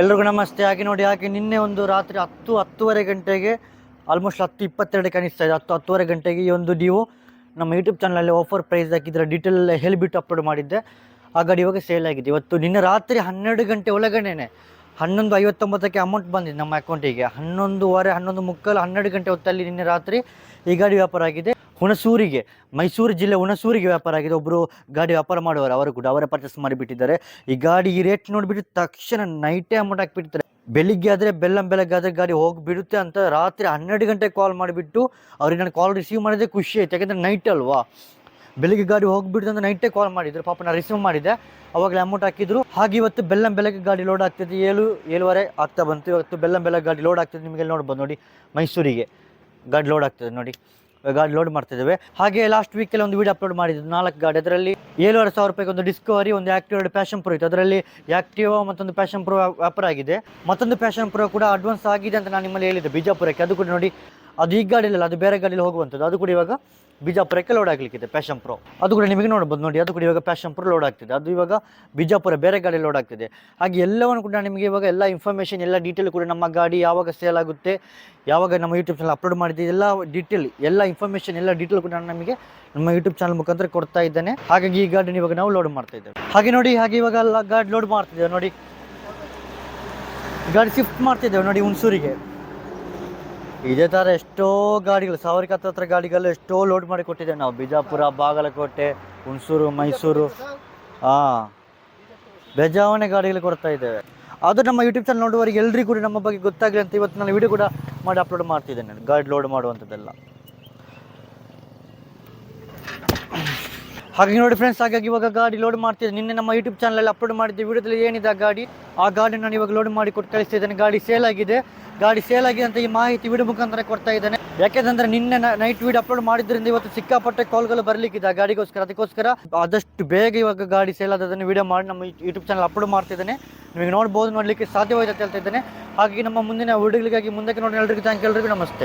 ಎಲ್ರಿಗೂ ನಮಸ್ತೆ. ಹಾಗೆ ನೋಡಿ, ಹಾಗೆ ನಿನ್ನೆ ಒಂದು ರಾತ್ರಿ ಹತ್ತು, ಹತ್ತುವರೆ ಗಂಟೆಗೆ ಆಲ್ಮೋಸ್ಟ್ ಹತ್ತು ಇಪ್ಪತ್ತೆರಡಕ್ಕೆ ಅನಿಸ್ತಾ ಇದೆ. ಹತ್ತು, ಹತ್ತುವರೆ ಗಂಟೆಗೆ ಈ ಒಂದು ನೀವು ನಮ್ಮ ಯೂಟ್ಯೂಬ್ ಚಾನಲಲ್ಲಿ ಆಫರ್ ಪ್ರೈಸ್ ಹಾಕಿದ್ರೆ ಡೀಟೇಲ್ ಹೇಳಿಬಿಟ್ಟು ಅಪ್ಲೋಡ್ ಮಾಡಿದ್ದೆ. ಆ ಗಾಡಿ ಇವಾಗ ಸೇಲ್ ಆಗಿದೆ. ಇವತ್ತು ನಿನ್ನೆ ರಾತ್ರಿ ಹನ್ನೆರಡು ಗಂಟೆ ಒಳಗಡೆನೆ ಹನ್ನೊಂದು ಐವತ್ತೊಂಬತ್ತಕ್ಕೆ ಅಮೌಂಟ್ ಬಂದಿದೆ ನಮ್ಮ ಅಕೌಂಟಿಗೆ ಹನ್ನೊಂದುವರೆ, ಹನ್ನೊಂದು ಮುಕ್ಕಾಲು ಹನ್ನೆರಡು ಗಂಟೆ ಹೊತ್ತಲ್ಲಿ ನಿನ್ನೆ ರಾತ್ರಿ ಈ ಗಾಡಿ ವ್ಯಾಪಾರ ಆಗಿದೆ. ಹುಣಸೂರಿಗೆ, ಮೈಸೂರು ಜಿಲ್ಲೆ ಹುಣಸೂರಿಗೆ ವ್ಯಾಪಾರ ಆಗಿದೆ. ಒಬ್ಬರು ಗಾಡಿ ವ್ಯಾಪಾರ ಮಾಡುವವರು ಅವರು ಕೂಡ ಅವರೇ ಪರ್ಚೇಸ್ ಮಾಡಿಬಿಟ್ಟಿದ್ದಾರೆ. ಈ ಗಾಡಿ ಈ ರೇಟ್ ನೋಡಿಬಿಟ್ಟು ತಕ್ಷಣ ನೈಟೇ ಅಮೌಂಟ್ ಹಾಕಿಬಿಟ್ಟಿದ್ದಾರೆ ಬೆಳಿಗ್ಗೆ ಆದರೆ ಬೆಲ್ಲಂ ಬೆಳಗ್ಗೆ ಆದರೆ ಗಾಡಿ ಹೋಗಿಬಿಡುತ್ತೆ ಅಂತ ರಾತ್ರಿ ಹನ್ನೆರಡು ಗಂಟೆಗೆ ಕಾಲ್ ಮಾಡಿಬಿಟ್ಟು ಅವ್ರಿಗೆ ನಾನು ಕಾಲ್ ರಿಸೀವ್ ಮಾಡಿದ್ರೆ ಖುಷಿ ಆಯ್ತು. ಯಾಕೆಂದರೆ ನೈಟ್ ಅಲ್ವಾ? ಬೆಳಿಗ್ಗೆ ಗಾಡಿ ಹೋಗ್ಬಿಡ್ತು ಅಂತ ನೈಟೇ ಕಾಲ್ ಮಾಡಿದ್ರು. ಪಾಪ ನಾನು ರಿಸೀವ್ ಮಾಡಿದೆ. ಅವಾಗಲೇ ಅಮೌಂಟ್ ಹಾಕಿದ್ರು. ಹಾಗೆ ಇವತ್ತು ಬೆಲ್ಲಂ ಬೆಳಗ್ಗೆ ಗಾಡಿ ಲೋಡ್ ಆಗ್ತಿದೆ. ಏಳು, ಏಳುವರೆ ಆಗ್ತಾ ಬಂತು. ಇವತ್ತು ಬೆಲ್ಲಂ ಬೆಳಗ್ಗೆ ಗಾಡಿ ಲೋಡ್ ಆಗ್ತಿದೆ. ನಿಮಗೆ ನೋಡ್ಬೋದು ನೋಡಿ. ಮೈಸೂರಿಗೆ ಗಾಡಿ ಲೋಡ್ ಆಗ್ತದೆ ನೋಡಿ. ಗಾಡಿ ಲೋಡ್ ಮಾಡ್ತಿದ್ದೇವೆ. ಹಾಗೆ ಲಾಸ್ಟ್ ವೀಕಲ್ಲಿ ಒಂದು ವಿಡಿಯೋ ಅಪ್ಲೋಡ್ ಮಾಡಿದ್ದು. ನಾಲ್ಕು ಗಾಡಿ. ಅದರಲ್ಲಿ ಏಳುವರೆ ಸಾವಿರ ರೂಪಾಯಿಗೆ ಒಂದು ಡಿಸ್ಕವರಿ ಒಂದು ಆಕ್ಟಿವ್ ಎರಡು ಪ್ಯಾಷನ್ ಪ್ರೋ ಇತ್ತು. ಅದರಲ್ಲಿ ಆಕ್ಟಿವ್ ಮತ್ತೊಂದು ಪ್ಯಾಷನ್ ಪ್ರೋ ವ್ಯಾಪಾರ ಆಗಿದೆ. ಮತ್ತೊಂದು ಪ್ಯಾಷನ್ ಪ್ರೋ ಕೂಡ ಅಡ್ವಾನ್ಸ್ ಆಗಿದೆ ಅಂತ ನಾನು ನಿಮ್ಮಲ್ಲಿ ಹೇಳಿದ್ದೆ. ಬಿಜಾಪುರಕ್ಕೆ. ಅದು ಕೂಡ ನೋಡಿ ಅದು ಈ ಗಾಡಿಯಲ್ಲ ಅದು ಬೇರೆ ಗಾಡಿಯಲ್ಲಿ ಹೋಗುವಂಥದ್ದು. ಅದು ಕೂಡ ಇವಾಗ ಬಿಜಾಪುರಕ್ಕೆ ಲೋಡ್ ಆಗಲಿಕ್ಕಿದೆ ಪ್ಯಾಷನ್ ಪ್ರೋ ಅದು ಕೂಡ ನಿಮಗೆ ನೋಡ್ಬೋದು ನೋಡಿ, ಅದು ಕೂಡ ಇವಾಗ ಪ್ಯಾಷನ್ ಪ್ರೋ ಲೋಡ್ ಆಗ್ತಿದೆ. ಅದು ಇವಾಗ ಬಿಜಾಪುರ ಬೇರೆ ಗಾಡಿ ಲೋಡ್ ಆಗ್ತಿದೆ. ಹಾಗೆ ಎಲ್ಲವನ್ನು ಕೂಡ ನಿಮಗೆ ಇವಾಗ ಎಲ್ಲ ಇನ್ಫಾರ್ಮೇಷನ್ ಎಲ್ಲ ಡೀಟೇಲ್ ಕೂಡ ನಮ್ಮ ಗಾಡಿ ಯಾವಾಗ ಸೇಲ್ ಆಗುತ್ತೆ, ಯಾವಾಗ ನಮ್ಮ ಯೂಟ್ಯೂಬ್ ಚಾನಲ್ ಅಪ್ಲೋಡ್ ಮಾಡಿದ್ದೆ ಎಲ್ಲ ಡೀಟೇಲ್ ಎಲ್ಲ ಇನ್ಫಾರ್ಮೇಷನ್ ಎಲ್ಲ ಡೀಟೇಲ್ ಕೂಡ ನಾನು ನಮಗೆ ನಮ್ಮ ಯೂಟ್ಯೂಬ್ ಚಾನಲ್ ಮುಖಾಂತರ ಕೊಡ್ತಾ ಇದ್ದೇನೆ. ಹಾಗಾಗಿ ಈ ಗಾಡಿನ ಇವಾಗ ನಾವು ಲೋಡ್ ಮಾಡ್ತಾ ಇದ್ದೇವೆ. ಹಾಗೆ ನೋಡಿ, ಹಾಗೆ ಇವಾಗ ಎಲ್ಲ ಗಾಡಿ ಲೋಡ್ ಮಾಡ್ತಿದ್ದೇವೆ ನೋಡಿ. ಗಾಡಿ ಶಿಫ್ಟ್ ಮಾಡ್ತಿದ್ದೇವೆ ನೋಡಿ ಹುಣಸೂರಿಗೆ. ಇದೇ ಥರ ಎಷ್ಟೋ ಗಾಡಿಗಳು ಸಾವಿರಕ್ಕೆ ಹತ್ರ ಹತ್ರ ಗಾಡಿಗಳು ಎಷ್ಟೋ ಲೋಡ್ ಮಾಡಿ ಕೊಟ್ಟಿದ್ದೇವೆ ನಾವು. ಬಿಜಾಪುರ, ಬಾಗಲಕೋಟೆ, ಹುಣಸೂರು, ಮೈಸೂರು. ಹಾಂ ಬೇಜಾವಣೆ ಗಾಡಿಗಳು ಕೊಡ್ತಾ ಇದ್ದೇವೆ. ಅದು ನಮ್ಮ ಯೂಟ್ಯೂಬ್ ಚಾನಲ್ ನೋಡುವವರಿಗೆ ಎಲ್ರಿಗೂ ಕೂಡ ನಮ್ಮ ಬಗ್ಗೆ ಗೊತ್ತಾಗಲಿ ಅಂತ ಇವತ್ತು ನಾನು ವಿಡಿಯೋ ಕೂಡ ಮಾಡಿ ಅಪ್ಲೋಡ್ ಮಾಡ್ತಿದ್ದೇನೆ. ಗಾಡಿ ಲೋಡ್ ಮಾಡುವಂಥದ್ದೆಲ್ಲ. ಹಾಗೆ ನೋಡಿ ಫ್ರೆಂಡ್ಸ್ ಹಾಗಾಗಿ ಇವಾಗ ಗಾಡಿ ಲೋಡ್ ಮಾಡ್ತಿದ್ದೆ ನಿನ್ನೆ ನಮ್ಮ ಯೂಟ್ಯೂಬ್ ಚಾನಲಲ್ಲಿ ಅಪ್ಲೋಡ್ ಮಾಡಿದ್ದೆ ವಿಡಿಯೋದಲ್ಲಿ ಏನಿದೆ ಆ ಗಾಡಿ? ಆ ಗಾಡಿ ನಾನು ಇವಾಗ ಲೋಡ್ ಮಾಡಿ ಕೊಟ್ಟು ಕಳಿಸ್ತಿದ್ದೇನೆ. ಗಾಡಿ ಸೇಲ್ ಆಗಿದೆ. ಗಾಡಿ ಸೇಲ್ ಆಗಿದೆ ಅಂತ ಈ ಮಾಹಿತಿ ವಿಡಿಯೋ ಮುಖಾಂತರ ಕೊಡ್ತಾ ಇದ್ದೇನೆ. ಯಾಕೆಂದ್ರೆ ನಿನ್ನೆ ನೈಟ್ ವಿಡಿಯೋ ಅಪ್ಲೋಡ್ ಮಾಡಿದ್ರಿಂದ ಇವತ್ತು ಸಿಕ್ಕಾಪಟ್ಟೆ ಕಾಲ್ಗಳು ಬರ್ಲಿಕ್ಕಿದೆ ಆ ಗಾಡಿಗೋಸ್ಕರ. ಅದಕ್ಕೋಸ್ಕರ ಆದಷ್ಟು ಬೇಗ ಇವಾಗ ಗಾಡಿ ಸೇಲ್ ಆದದನ್ನು ವಿಡಿಯೋ ಮಾಡಿ ನಮ್ಮ ಯೂಟ್ಯೂಬ್ ಚಾನಲ್ ಅಪ್ಲೋಡ್ ಮಾಡ್ತಿದ್ದೇನೆ. ನಿಮಗೆ ನೋಡ್ಬೋದು, ನೋಡಲಿಕ್ಕೆ ಸಾಧ್ಯವಾಯಿತು ಅಂತ ಹೇಳ್ತಾ ಇದ್ದೇನೆ ಹಾಗಾಗಿ ನಮ್ಮ ಮುಂದಿನ ವಿಡಿಯೋಗಳಿಗಾಗಿ ಮುಂದಕ್ಕೆ ನೋಡಿ, ಎಲ್ರಿಗೂ ಥ್ಯಾಂಕ್ ಎಲ್ರಿಗೂ ನಮಸ್ತೆ.